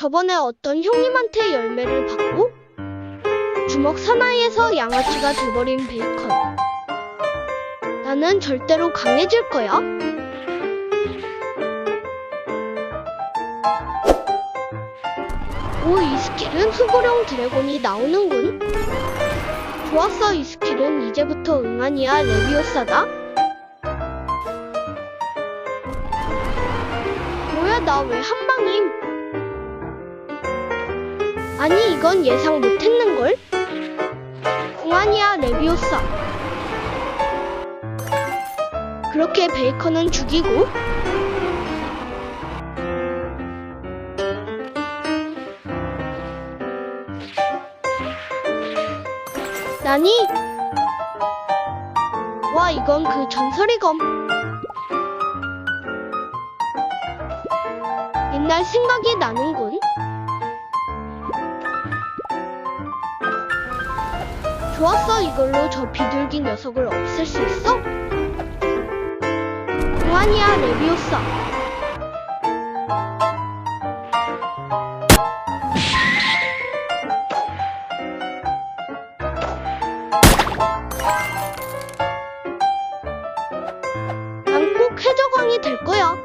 저번에 어떤 형님한테 열매를 받고 주먹 사나이에서 양아치가 돼버린 베이컨. 나는 절대로 강해질 거야. 오, 이 스킬은 수고령 드래곤이 나오는군. 좋았어, 이 스킬은 이제부터 응아니야 레비오사다. 뭐야, 나 왜 한방임? 아니, 이건 예상 못했는걸? 응아니야 레비오사. 그렇게 베이컨은 죽이고 나니? 와, 이건 그 전설의 검. 옛날 생각이 나는군. 좋았어. 이걸로 저 비둘기 녀석을 없앨 수 있어? 루아니아 레비오사. 난 꼭 해적왕이 될 거야.